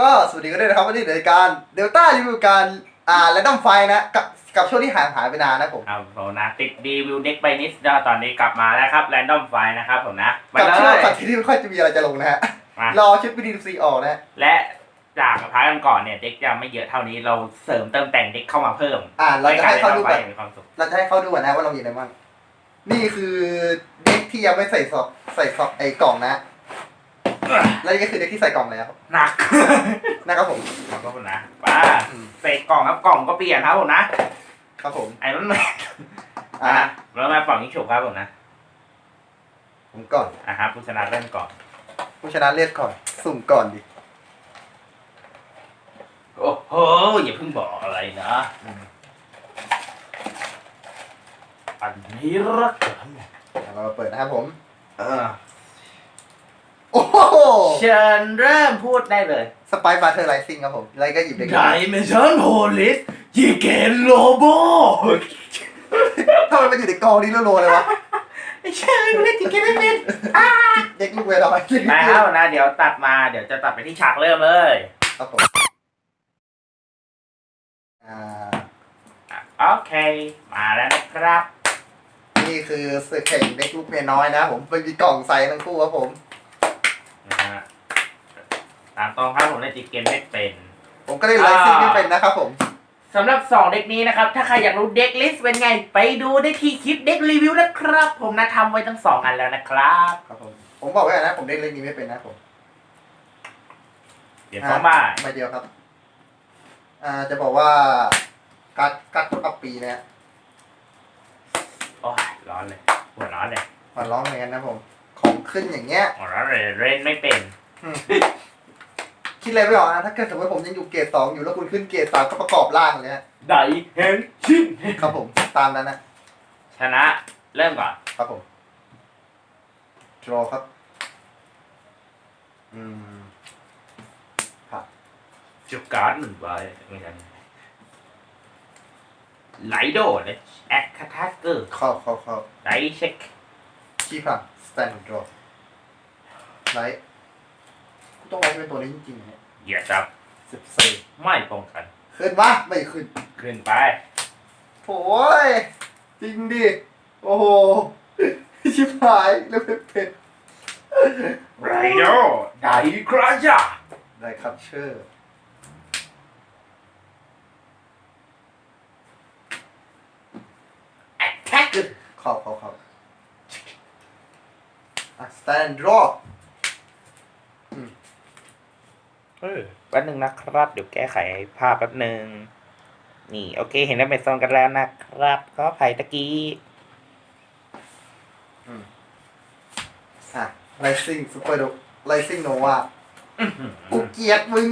ก็สวัสดีกันด้วยนะครับวันนี้ในรายการเดลต้ารีวิวการอ่าและดัมไฟนะกับกับช่วงที่ห่างหายไปนานนะผม ครับผมนะติดรีวิวเด็กไปนิดเดียวตอนนี้กลับมาแล้วครับแรนดอมไฟนะครับผมนะไปกับเลช่วงคอยนเทนต์ที่ไม่ค่อยจะมีอะไรจะลงนะฮะมารอชุดวิดีโอซีออกนะฮะและจากพาร์ทกันก่อนเนี่ยเด็กจะไม่เยอะเท่านี้เราเสริมเติมแต่งเด็กเข้ามาเพิ่มอ่าเราจะให้เขาดูไปก่อน มีความสุขเราจะให้เขาดูก่อนนะว่าเรามีอะไรบ้าง นี่คือเด็กที่ยังไม่ใส่ซอกใส่ซอกไอ้กล่องนะ และนี่ก็คือเด็กที่ใส่กล่องแล้วหนักนะครับผมครับผมนะป้าใส่กล่องครับกล่องก็เปลี่ยนครับผมนะครับผมไอ้นั่นแม่อ่าอะแล้วมาฝั่งนี้ฉุกครับผมนะ ผมก่อนอะครับผู้ชนะเริ่มก่อน ผู้ชนะเลือกก่อน สุ่มก่อนดิโอ้โหอย่าเพิ่งบอกอะไรนะอืมอันนี้รักกันเรามาเปิดนะครับผม เออ โอ้โหเชิญเริ่มพูดได้เลย สไปบาร์เทอร์ไลซิงครับผมแล้วก็หยิบเด็ก Dimension Police ยิเกนโลโบทำไมมันอยู่ในกองนี้โลๆเลยวะ ไม่ใช่ไม่ได้ยิเกนไม่เป็นเด็กลูกเวลาไปครับนะเดี๋ยวตัดมาเดี๋ยวจะตัดไปที่ฉากเริ่มเลยครับผมอ่าอะโอเค มาแล้วนะครับ นี่คือเสือแข่งเด็กลูกเมียน้อยนะผมเป็นมีกล่องใส่ทั้งคู่ครับผมนะฮะตามตรงครับผมเล่นจิเกนไม่เป็นผมก็ได้ไลซิ่งไม่เป็นนะครับผมสำหรับสองเด็กนี้นะครับ ถ้าใครอยากรู้เด็กลิสต์เป็นไง ไปดูได้ที่คลิปเด็กรีวิวนะครับ ผมนะทำไว้ทั้งสองอันแล้วนะครับครับผมผมบอกไว้ก่อนนะผมเด็กเล่นนี้ไม่เป็นนะผมเดี๋ยวสองบาทมาเดียวครับ อ่าจะบอกว่ากัดกัดทุกอัปปีเนะโอ้ยร้อนเลยหัวร้อนเลยมาร้องเหมือนกันนะผม ของขึ้นอย่างเงี้ย หัวร้อนเลยเล่นไม่เป็นอืม คิดอะไรไม่ออกนะ ถ้าเกิดสมมติผมยังอยู่เกรดสองอยู่แล้วคุณขึ้นเกรดสามก็ประกอบร่างเลยฮะไดเห็นชินครับผมตามนั้นนะชนะเริ่มก่อนครับผม draw ครับ อืมจุกการ์ดหนึ่งใบไม่ใช่ไหลโดดเลยแอคคาทักเกอร์เข้าเข้าเข้าไดเช็คขี้พัง stand draw ไลท์กู ต้องไลท์เป็นตัวนี้จริงๆเนี่ยเหยียดจับ สิบสี่ไม่ป้องกันขึ้นปะไม่ขึ้นขึ้นไปโอ้ยจริงดิ โอ้โห ชิบหายแล้วเพชรเพชรไรโดไดกราจาได้ครับเชื่อแอคแท็กเข้าเข้าเข้าอะ stand draw เออแป๊บหนึ่งนะครับ เดี๋ยวแก้ไขภาพแป๊บหนึ่งนี่ โอเค เห็นแล้วเป็นโซนกันแล้วนะครับ ก็ไผ่ตะกี้อะ rising super do rising nova กูเกลียดมึง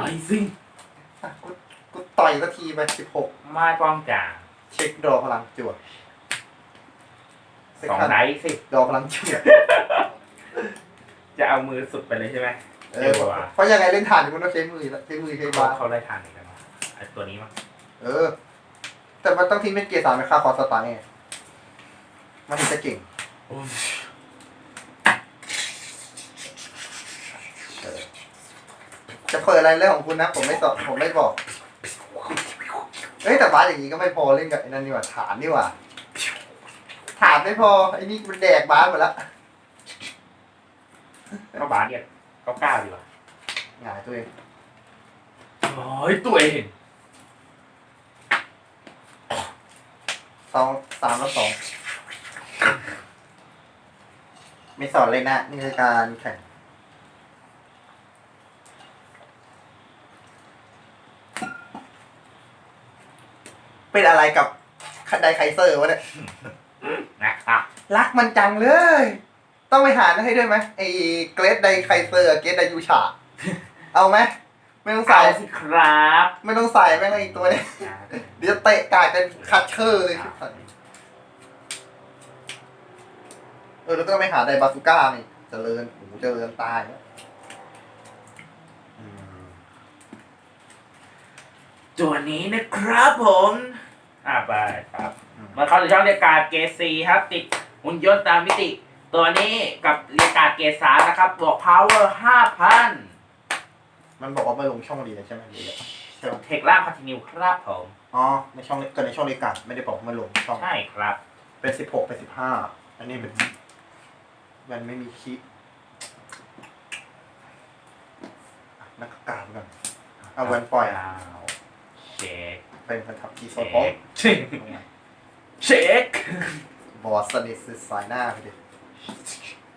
ลายซิงอะกูกูต่อยสักทีไปสิบหกไม่ป้องกันเช็คดอพลังจวดสองไดสิดอพลังจวดจะเอามือสุดไปเลยใช่ไหม เออเพราะยังไงเล่นฐานมันต้องใช้มือใช้มือใช้เขาบาเขาได้ทานอีกแล้วไอตัวนี้มั้งเออ แต่มันต้องทิ้งเป็นเกียร์สามไปค่าคอร์สตาร์ไงมันถึงจะเก่งเออจะเปิดอะไรเรื่องของคุณนะ ผมไม่ตอบผมไม่บอกเฮ้ยแต่บาสอย่างนี้ก็ไม่พอเล่นกับไอ้นั่นนี่หว่าฐานนี่หว่าฐานไม่พอไอ้นี่มันแดกบาสหมดละก็บาสเนี่ย ก็ก้าวดีกว่าหงายตัวเองโอ้ยตัวเองสองสามแล้วสองไม่สอนเลยนะนี่คือการแข่งเป็นอะไรกับไดไคเซอร์วะเนี่ย นะครับ รักมันจังเลย ต้องไปหาให้ด้วยไหมไอ้เกรดไดไคเซอร์เกรดไดยูชา เอาไหมไม่ต้องเอาใส่สิครับไม่ต้องใส่แม่งเลยอีกตัวเนี่ยเดี๋ยวเตะกาดกันคัดเชอร์เลยชิบหายเออแล้วต้องไปหาไดบาซูก้านี่เจริญโอ้โหเจริญตายแล้วอืมตัวนี้นะครับผมอ่าไปครับมันเข้าสู่ช่องเรียกการ์ดเกรดซีครับ ติดหุ่นยนต์ตามมิติ ตัวนี้กับเรียกการ์ดเกรดสามนะครับบวก power ห้าพันมันบอกว่าไม่ลงช่องดีเลยใช่ไหมหรืออะไรใช่ไหมเทคล่างคอนติเนียครับผม อ๋อในช่องเล็กก็ในช่องเล็กกันไม่ได้บอกว่าไม่ลงช่อง ใช่ครับ เป็นสิบหกเป็นสิบห้าอันนี้เป็นมันไม่มีคีอะนักกาดกันเอาแวนปล่อยดาวเช็คเป็นพันธกีโซเช็โป๊คเช็คบอสสนิทสุดสายหน้าไปดิ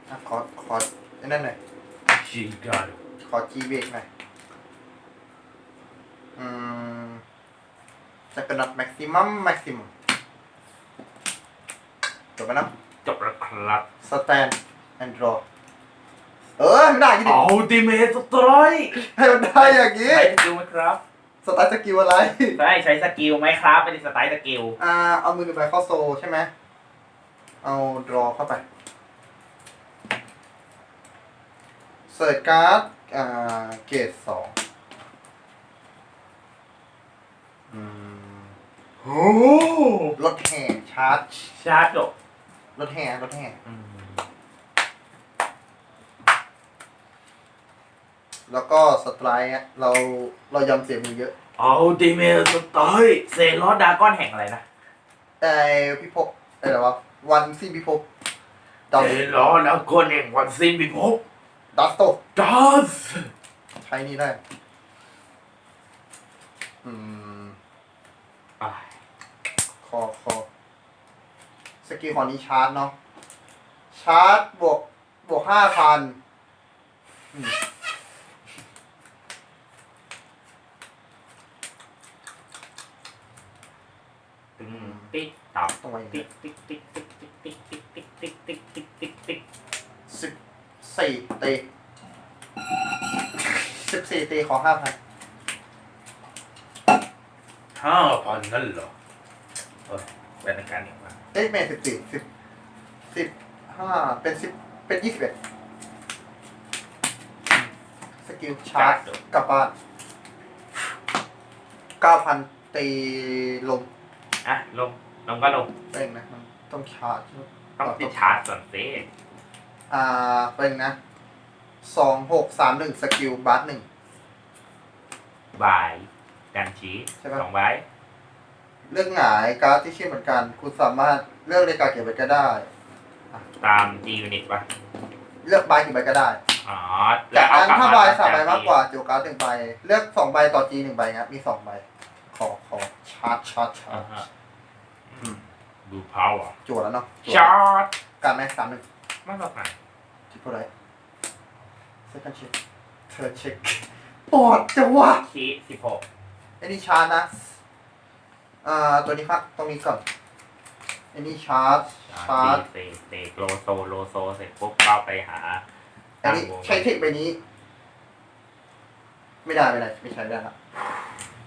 อะขอขอไอ้นั่นหน่อยชิการขอจีเวกหน่อย อืมจะเป็นนัดแม็กซิมัมแม็กซิมัมจบไปนะจบแล้วครับ สแตนแอนดรอเออไม่ได้อยี่ดิอัลติเมทสไตรให้มันได้อย่างนี้ ใช้สกิลไหมครับสไตล์สกิลอะไร ได้ใช้สกิลไหมครับไม่ได้สไตล์สกิลอ่า เอามือหนึ่งใบเข้าโซใช่ไหม เอาดรอเข้าไป เสิร์ชการ์ดอ่าเกรดสองอืมโอ้รถแห่ชาร์จชาร์จจบรถแห่รถแห่อืมแล้วก็สไตร์อะเราเรายอมเสียมือเยอะอัลติเมทสไตล์เซรอสดากอนแห่งอะไรนะไอพิภพไอ้อะไรวะวันสิ้นพิภพดัเซรอสดากอนแห่งวันสิ้นพิภพ ดัสโตดัสใช้นี่ได้ อืม อะคอคอสกิลของนี้ชาร์จเนาะ ชาร์จบวกบวกห้าพันตึงติ๊กตับต้องไว้อย่างติ๊นี้กติ๊กติ๊กติ๊กติ๊กติ๊กติ๊กติ๊กติ๊กติ๊กติ๊กติ๊กติ๊กสิบ สี่ตีสิบสี่ตีขอห้าพันห้าพันนั่นเหรอเออเป็นอาการอย่างไรเอ้ยไม่สิบสี่สิบสิบห้าเป็นสิบเป็นยี่สิบเอ็ดสกิลชาร์จกลับบ้านเก้าพันตีลงอะลงลงก็ลงเป็นนะมันต้องชาร์จใช่ไหมต้องติดชาร์จก่อนสิ อ่าเป็นนะสองหกสามหนึ่งสกิลบาร์หนึ่ง บายการชี้ใช่ปะ สองใบเลือกหงายการ์ดที่ชื่อเหมือนกัน คุณสามารถเลือกในการเก็บไว้ก็ได้ ตาม G unit ป่ะ เลือกใบกี่ใบก็ได้ อ๋อจากนั้นถ้าใบสามใบจมากกว่าจูการ์ดหนึ่งใบ เลือกสองใบต่อจีหนึ่งใบนะมีสองใบ ขอขอชาร์จชาร์จชาอ่าร์จฮะอืมดูพาวอะจั่วแล้วเนาะจั่วชาร์จการไหมสามหนึ่งไม่บอกไหนทิปเปิลไรเซคันเช็คเธอเช็คปอดจะวะชี้สิบหกไอ้นี่ชาร์จนะอ่าตัวนี้ครับตรงนี้ก่อนไอ้นี่ชาร์จชาร์จเตะเตะโลโซโลโซเสร็จปุ๊บก็ไปหาอันนี้ใช้เทคใบนี้ ไม่ได้ไม่ได้ไม่ใช้ไม่ได้ละ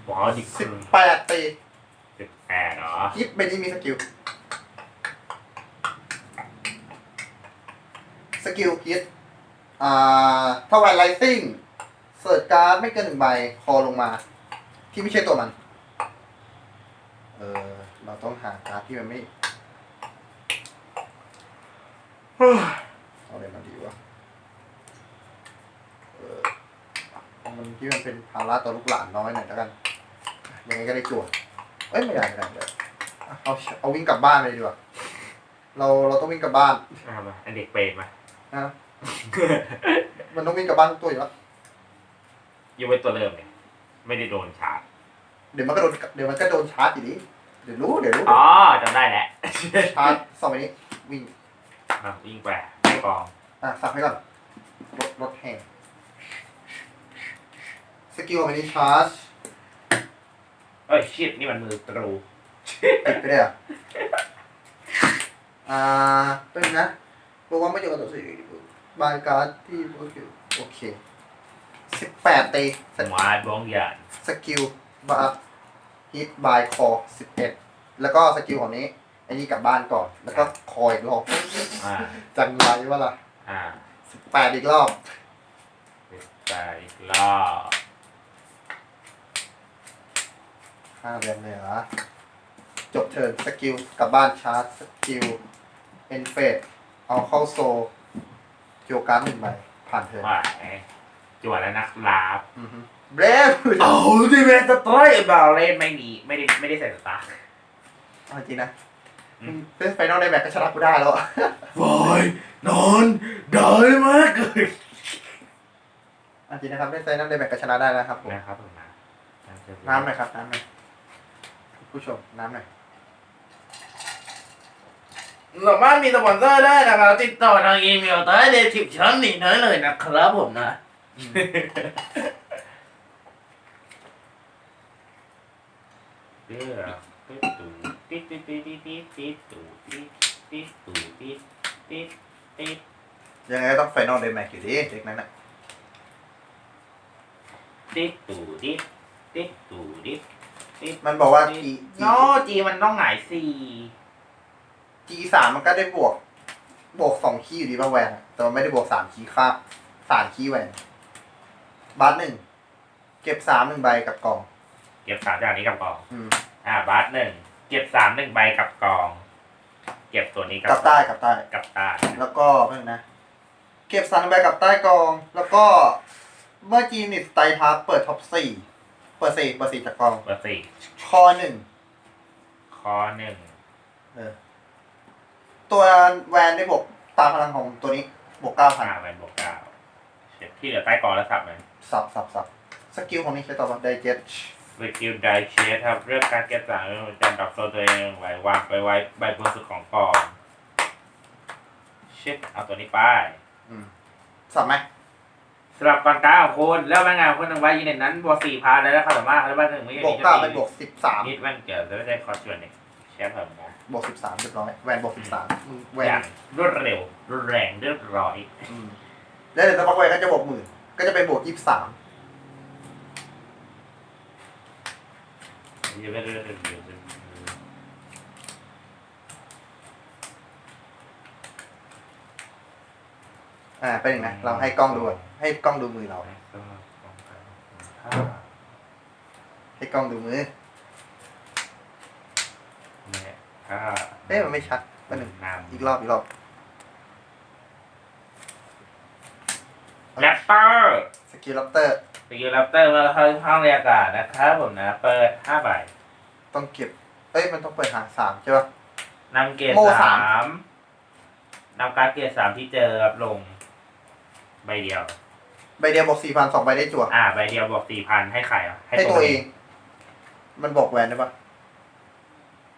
บอดิสิคืบอแปดตีสิบแปดเหรอคิดใบนี้มีสกิล กิลคิดอ่าถ้าแวนไลซิ่งเสิร์ชการ์ดไม่เกินหนึ่งใบคอลงมา ที่ไม่ใช่ตัวมัน เออ เราต้องหาการ์ดที่มันไม่เอาอะไรมาดีวะเออเอามันที่มันเป็นภาระต่อลูกหลานน้อยหน่อยแล้วกัน ยังไงก็ได้จวดเอ้ยไม่ได้ไม่ได้ไม่ได้เอาเอาวิ่งกลับบ้านเลยดีกว่า เราเราต้องวิ่งกลับบ้านทำไมไอเด็กเปรตมา นะมันต้องวิ่งกลับบ้านทุกตัวอยู่แล้วยกเว้นตัวเริ่มเนี่ยไม่ได้โดนชาร์จเดี๋ยวมันก็โดนเดี๋ยวมันก็โดนชาร์จอยู่ดีเดี๋ยวรู้เดี๋ยวรู้อ๋อจำได้แล้วชาร์จสองใบนี้วิ่งอะวิ่งไปกองอะสับให้ก่อนรถรถแห่สกิลของใบนี้ชาร์จเอ้ยชิดนี่มันมือตรูติดไปเลยอะอ่าเป็นนะ บอกว่าไม่เจอกับตัวสี่บายการ์ดที่โอเคโอเคสิบแปดตีสหมาบ้องหยานสกิลบาร์ฮิตบายคอสิบเอ็ดแล้วก็สกิลของนี้ไอ้นี่กลับบ้านก่อน แล้วก็คอยอีกรอบอ่าจังไรวะล่ะอ่าสิบแปดอีกรอบใจล่อห้าเดือนเลยเหรอจบเทิร์นสกิลกลับบ้านชาร์จสกิลเอนเฟด เอาเข้าโซโจการ์ดหนึ่งใบผ่านเทิร์นว่าไอ้จวดแล้วนะครับอือฮึอมือเอาดิเมสไตรบาเลนไม่มีไม่ได้ไม่ได้ใส่สตาร์ เอาจริงนะอืม เล่นไฟนอลได้แบบก็ชนะกูได้แล้วอะวายนอนได้มากเลยเอาจริงนะครับเล่นไฟนอลได้แบบก็ชนะได้แล้วครับผมนะครับผมนะน้ำหน่อยครับน้ำหน่อยผู้ชมน้ำหน่อย สามารถมีสปอนเซอร์ได้นะครับ ติดต่อทางอีเมลใต้เดชิปชั้นนี้ได้เลยนะครับผมนะ เด้อติดตูติดติดติดติดติดติดตูติดติดตูติดติดติดยังไงก็ต้องไฟนอลได้แม็กอยู่ดีเด็กนั้นน่ะติดตูติดติดตูติดติดมันบอกว่า G โนจีมันต้องหงายสี่ G สามมันก็ได้บวก บวกสองคีย์อยู่ดีป่ะแวนอะแต่มันไม่ได้บวกสามคีย์ค่าสามคีย์แวนบาสหนึ่งเก็บสามหนึ่งใบกับกล่อง เก็บสามจากนี้กับกอง อืมอ่าบาสหนึ่งเก็บสามหนึ่งใบกับกอง เก็บตัวนี้กักับใต้กับใต้ กับตาแล้วก็เพิ่งนะ เก็บสันใบกับใต้กอง แล้วก็เมื่อจีนิสไตทับเปิดท็อปสี่เปิดสี่เปิดสี่จากกอง เบอร์สี่คอหนึ่งคอหนึ่งเออ ตัวแวนได้บวกตามพลังของตัวนี้บวกเก้าพันห้าแวนบวกเก้าเช็คที่เหลือใต้กองแล้วสับเลยสับสับสับสกิลของนี้ใช้ต่อว่าไดเจ็ตสกิลไดเชสครับเรื่องการเก็บสารเรื่องการดับโซนตัวเองไว้วางไปไว้ใบบนสุดของกองเช็คเอาตัวนี้ไปอืมสับไหมสำหรับก่อนกลางของคุณแล้วแม่งานคนหนึ่งไว้ยินเน็ตนั้นบวกสี่พันแล้วเขาสามารถแล้วบ้านหนึ่งไม่บวกเก้าเป็นบวกสิบสามนิดแว่นเกี่ยวจะไม่ได้คอร์สชวนเนี่ยแชร์เพิ่มนะ บวกสิบสามเรียบร้อยแวนบวกสิบสามมึงแวอน ย่างรวดเร็วรวดแรงเรียบร้อยอืมแล้วเดี๋ยวสักพักแวนก็จะบวกหมื่นก็จะเป็นบวกยี่สิบสามเดี๋ยวไปเรื่อยๆอ่าเป็นยังไงเราให้กล้องดูก่อนให้กล้องดูมือเราให้กล้องดูมือ เนี่ยถ้าเอ๊ะมันไม่ชัดก็หนึ่งน้อีกรอบอีกรอบำแรปเปอร์สกิลลัปเตอร์สกิลแรปเตอร์มาเข้าห้องเรียนอากาศนะครับผมนะ เปิดห้าใบต้องเก็บ เอ้ยมันต้องเปิดหางสามใช่ป่ะนำเกรดโม่สาสามมนำการดเกรดสามที่เจอครับลง ใบเดียว ใบเดียวบอกสี่พันสองใบได้จั่วอ่า ใบเดียวบอกสี่พันให้ใครอะให้ตัวเอง มันบอกแวนได้ป่ะ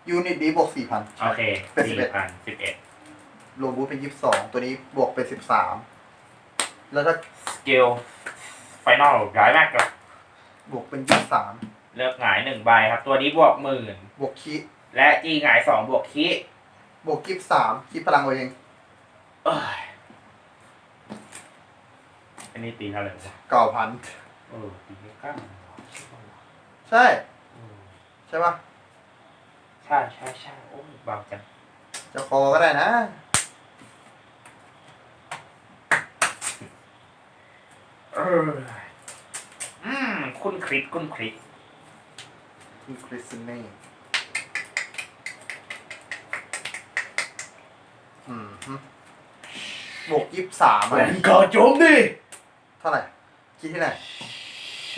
ยูนิตนี้บวกสี่พัน โอเคเป็นสี่11 พันสิบเอ็ดรวมบูทเป็นยี่สิบสองตัวนี้บวกเป็นสิบสามแล้วถ้าสกิลไฟนอลร้ายมากกับบวกเป็นยี่สิบสามเลือกหงายหนึ่งใบครับ ตัวนี้บวกหมื่นบวกคีและจีหงายสองบวกคีบวกยี่สิบสามคีพลังเอาเองเอ้ยอันนี้ตีเท่าไหร่วะเก้าพันเออตีไม่กล้าใช่ ใช่ป่ะใช่ใช่ใช่โอ้ยเบาจังจะคอก็ได้นะ เออ อืม คุณคริสคุณคริสคุณคริสเน่อืมฮึบวกยี่สิบสามแหวนก่อโจมดิเท่าไหร่คิดที่ไหน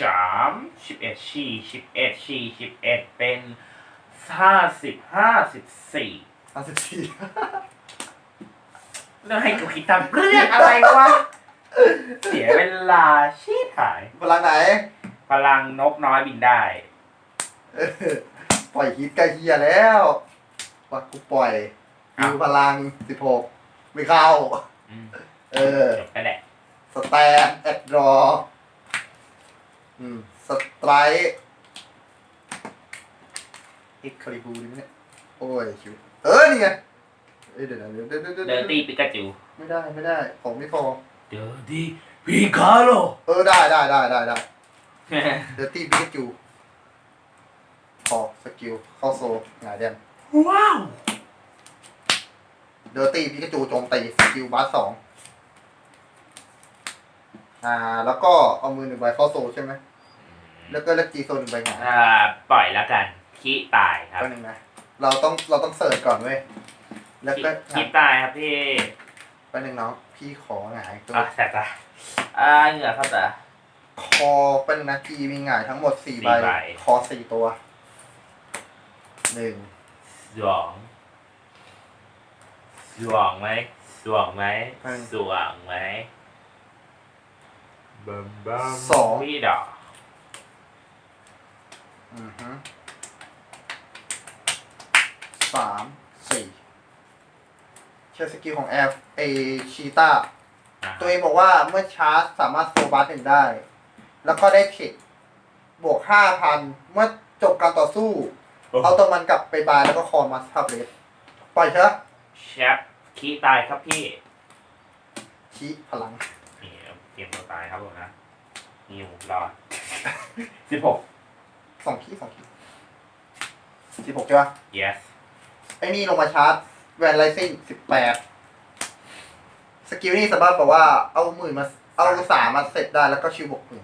สามสิบเอ็ดชีสิบเอ็ดชีสิบเอ็ดเป็น ห้าสิบห้าสิบสี่ห้าสิบสี่เรื่องให้กูคิดตามเรื่องอะไรวะ เสียเวลาชีพหายพลังไหนพลังนกน้อยบินได้ เออปล่อยฮิตใกล้เฮียแล้วว่ากูปล่อยอ้าวดูพลังสิบหกไม่เข้า อืมเออ จบไปแหละสแตนแอดรอ อืม สไตร เอ็กคาริบูนี่ไหมเนี่ยโอ้ยชิวเออนี่ไงเอ้ยเดี๋ยวนะเดี๋ยวเดี๋ยวเดี๋ยวเดอเดี๋ยวร์ตี้ปิกาจูไม่ได้ไม่ได้ของไม่พอ เดอร์ตี้ปิกาโลเออได้ได้ได้ได้ได้เดอร์ตี้พิกาจูพอสกิลเข้าโซหงายเดียนว้าวเดอร์ตี้พิกาจูโจมตีสกิลบาสสองอ่า แล้วก็เอามือหนึ่งใบเข้าโซใช่ไหมแล้วก็เลือกจีโซนหนึ่งใบหงายอ่าปล่อยแล้วกัน ขี้ตายครับก็หนึ่งนะเราต้องเราต้องเสิร์ชก่อนเว้ยแล้วก็ขี้ตายครับพี่ไปหนึ่งน้องพี่ขอหงายตัวอะแสบตาอ่าเหงื่อเข้าตาคอเป็นนาทีมีหงายทั้งหมดสี่สี่ใบใบคอสี่ตัวหนึ่งสวงสวงไหมสวงไหมสวงไหมบัมบัมสองพี่ดอกอือฮึ สามสี่ใช้สกิลของแอฟเอชีตาอะตัวเองบอกว่าเมื่อชาร์จสามารถโซบัสหนึ่งได้ แล้วก็ได้เทคบวกห้าพันเมื่อจบการต่อสู้เอาตัวมันกลับไปบายแล้วก็คอมาสทับเลสปล่อยเถอะแชปขี้ตายครับพี่ ชี้พลัง นี่เตรียมตัวตายครับผมนะนิวรอดสิบหก สองขี้สองขี้สิบหกใช่ปะ yes ไอ้นี่ลงมาชาร์จแวนไลซิ่งสิบแปดสกิลนี่สามารถบอกว่าเอาหมื่นมา เอาสามมาเสร็จได้แล้วก็ชิวบวกหมื่น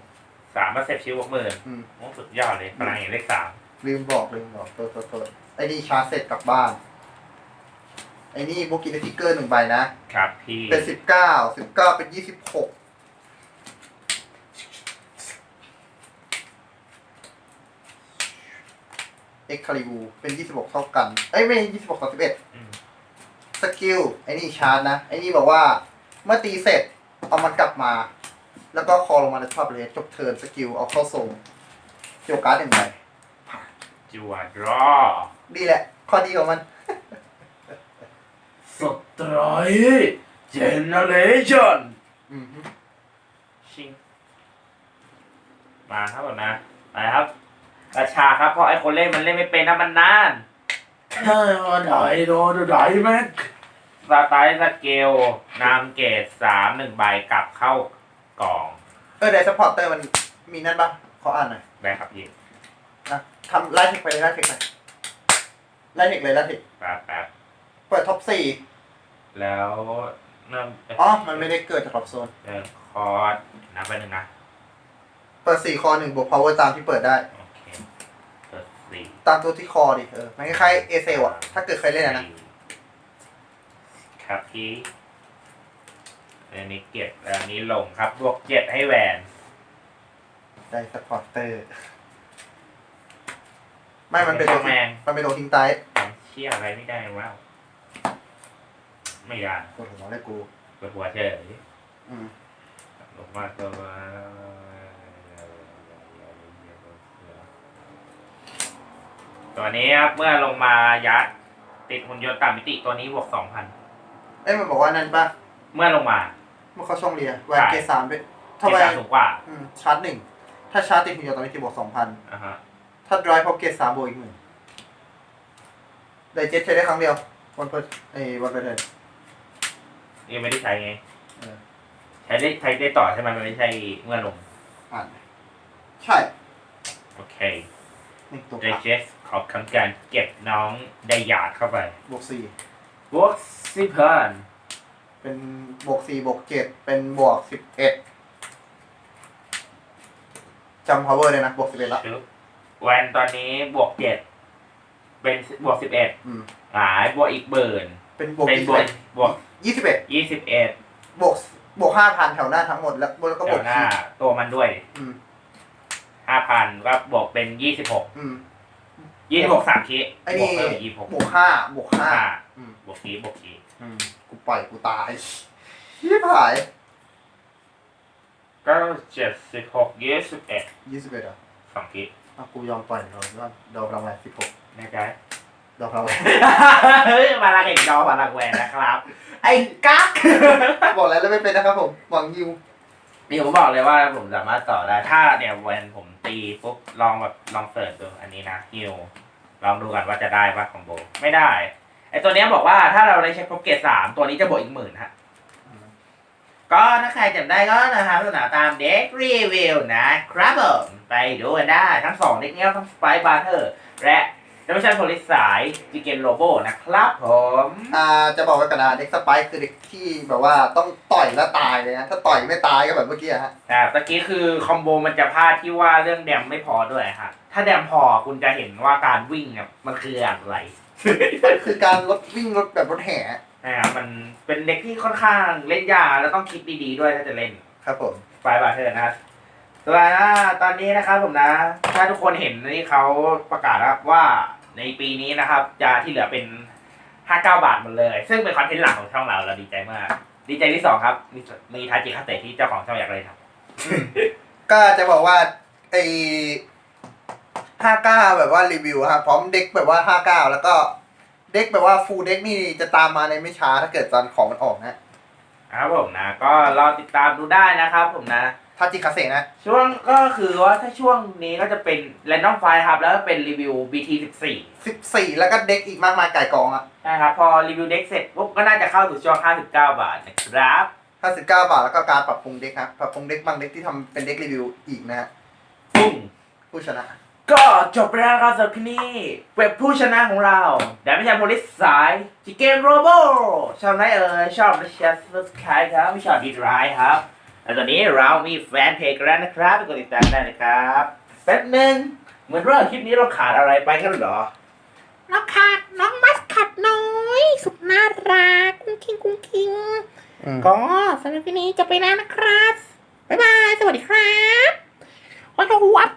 สามมาเสร็จชิวบวกหมื่นอืม โอ้สุดยอดเลยพลังเห็นเลขสามลืมบอกลืมบอกตัวตัวตัวไอ้นี่ชาร์จเสร็จกลับบ้าน ไอ้นี่โบกินทิกเกอร์หนึ่งใบนะ ครับพี่เป็นสิบเก้าสิบเก้าเป็นยี่สิบหก เอ็กคาลิบูเป็นยี่สิบหกเท่ากัน เอ้ยไม่ยี่สิบหกต่อสิบเอ็ดอืมสกิลไอ้นี่ชาร์จนะ ไอ้นี่บอกว่า เมื่อตีเสร็จเอามันกลับมา แล้วก็คอลงมาในภาพเลยจบเทิร์นสกิลเอาเข้าทรงเกี่ยวการ์ดหนึ่งใบจวดรอดีแหละ ข้อดีของมัน สตรอยเจเนเรชั่นอืมชิง มาครับผมนะ ไปครับ ราชาครับเพราะไอ้คนเล่นมันเล่นไม่เป็นนะมันนานเฮ้ยไหนโดนไหนแม็กสไตล์สเกลนำเกรดสามหนึ่งใบกลับเข้ากล่องเออไดสปอร์เตอร์มันมีนั่นปะขออ่านหน่อยได้ครับยิงนะทำไล่เทคไปเลยไล่เทคไปไล่เทคเลยไล่เทคแป๊บแป๊บเปิดท็อปสี่แล้วเริ่มอ๋อมันไม่ได้เกิดจากท็อปโซนเดินคอร์สนับไปหนึ่งนะ เปิดสี่คอหนึ่งบวกพาวเวอร์ตามที่เปิดได้ โอ เคเปิดสี่ตามตัวที่คอดิเออมันคล้ายๆเอเซลอะถ้าเกิดเคยเล่นอะนะ ครับพี่อันนี้เก็บแล้วอันนี้ลงครับ บวกเจ็ดให้แหวน ได้สปอร์เตอร์ ไม่ มันเป็นตัวแมงมันเป็นตัวทิ้งไตายทำเชี่ยอะไรไม่ได้ว้าวไม่ได้ปวดหัวเลยกูเปิดหัวเฉยอืมลงมาตัว ตัวนี้ครับเมื่อลงมายัดติดหุ่นยนต์ต่ำมิติตัวนี้บวกสองพันเอ้ยมันบอกว่านั่นปะเมื่อลงมาเมื่อเขาช่องเรียนแวนเกรดสามเป็นถ้าเกแวรดสามนสูงกว่าอืมชาร์จหนึ่งถ้าชาร์จติดหุ่นยนต์ตอนนี้จะบวกสองพันอ่าฮะถ้าดรายพอเกตสามบวกอีกหมื่นไดเจ็ตใช้ได้ครั้งเดียววันเปิดเอ้ยวันเปิดเลยยังไม่ได้ใช้ไงเออใช้ได้ใช้ได้ต่อใช่ไหมมันไม่ใช่เมื่อลงอ่านใช่โอเคนี่ตัวได ขาดเจสขอทำการเก็บน้องไดหยาดเข้าไปบวกสี่บวกสิบพันเป็นบวกสี่บวกเจ็ดเป็นบวกสิบเอ็ดจำ power เลยนะบวกสิบเอ็ดละชึบแวนตอนนี้บวกเจ็ดเป็นบวกสิบเอ็ดอืมหายบวกอีกเบิร์นเป็นบวกเป็นยี่บสิบวกเอ็ดบวกยี่สิบเอ็ดยี่สิบเอ็ดบวกบวกห้าพันแถวหน้าทั้งหมดแล้วแล้วก็แถบววกหน้าขีดตัวมันด้วยอืมห้าพันก็บวกเป็นยี่สิบหกอืม ยี่สิบหกสามคีไอ้บวนี่กเพิ่มอีกยี่สิบหกบวกห้าบวกห้าห้าอืมบวกคีบวกคีอืมกูปล่อยกูตายชิบหายก็เจ็ดสิบหกยี่สิบเอ็ดยี่สิบเอ็ดอะสองคีอะกูยอมปล่อยเราว่าดอกรางวัลสิบหกแน่ใจดอกรางวัลเฮ้ยมาลักเอกดอมาลักแหวนนะครับ ไอ้กั๊กบอกแล้วแล้วไม่เป็นนะครับผมหวังยิว นี่ผมบอกเลยว่าผมสามารถต่อได้ ถ้าเนี่ยแวนผมตีปุ๊บลองแบบลองเสิร์ชดูอันนี้นะฮิวลองดูกันว่าจะได้ป่ะคอมโบ ไม่ได้ ไอตัวเนี้ยบอกว่าถ้าเราได้เช็คครบเกรดสามตัวนี้จะบวกอีกหมื่นฮะ ก็ถ้าใครจำได้ก็นะครับสนาตามเด็กรีวิวนะครับผมไปดูกันได้ ทั้งสองเด็กเนี้ยทั้งสไปบาร์เทอร์และ เดมิชันโพลิสสายจิเกนโลโบนะครับผมอ่าจะบอกไว้กันนะเด็กสไปค์คือเด็กที่แบบว่าต้องต่อยแล้วตายเลยนะถ้าต่อยไม่ตายก็แบบเมื่อกี้อะฮะแต่ตะกี้คือคอมโบมันจะพลาดที่ว่าเรื่องแดมไม่พอด้วยฮะถ้าแดมพอคุณจะเห็นว่าการวิ่งเนี่ยมันคืออะไรมันคือการรถวิ่งรถแบบรถแห่นะครับมันเป็นเด็กที่ค่อนข้างเล่นยากแล้วต้องคิดดีๆด้วยถ้าจะเล่นครับผมไฟบาร์เทอร์นะครับส่วนอ่าตอนนี้นะครับผมนะ ถ้าทุกคนเห็นนี่เขาประกาศแล้วว่า ในปีนี้นะครับจะที่เหลือเป็น 59 บาทหมดเลย ซึ่งเป็นคอนเทนต์หลักของช่องเราเราดีใจมาก ดีใจที่สองครับ มีมีทาจิคาเตะที่เจ้าของช่องอยากเลยครับ ก็จะบอกว่าไอห้าเก้าแบบว่ารีวิวครับพร้อมเด็กแบบว่าห้าเก้าแล้วก็เด็กแบบว่าฟูลเด็กนี่จะตามมาในไม่ช้าถ้าเกิดตอนของมันออกนะครับผมนะ ก็รอติดตามดูได้นะครับผมนะ ทาจิคาเซนะ ช่วงก็คือว่าถ้าช่วงนี้ก็จะเป็น Random f i ครับ แล้วก็เป็นรีวิว BT 14สิบสี่แล้วก็เด็กอีกมากมายไก่กองอะนะครับ พอรีวิวเด็กเสร็จปุ๊บก็น่าจะเข้าสู่ช่วง 59 บาทนะครับห้าสิบเก้าบาทแล้วก็การปรับปรุงเด็กครับปรับปรุงเด็กบางเด็กที่ทำเป็นเด็กรีวิวอีกนะฮะปุ้ง ผู้ชนะ ก็จบไปแล้วครับสำหรับที่นี่เว็บผู้ชนะของเราแดนไม่ใช่โพลิสสายจิเกมโรโบชอบไหนเอ่ยชอบและแชร์สไครต์ครับไม่ชอบดีดร้ายครับ แล้วตอนนี้เรามีแฟนเพจกันแล้วนะครับไปกดติดตามได้นะครับแป๊บหนึงเหมือนว่าคลิปนี้เราขาดอะไรไปกันเหรอ เราขาดน้องมัสคัดน้อยสุดน่ารักกุ้งคิงกุ้งคิงก็สำหรับที่นี้จะไปแล้วนะครับบ๊ายบายสวัสดีครับวันวับ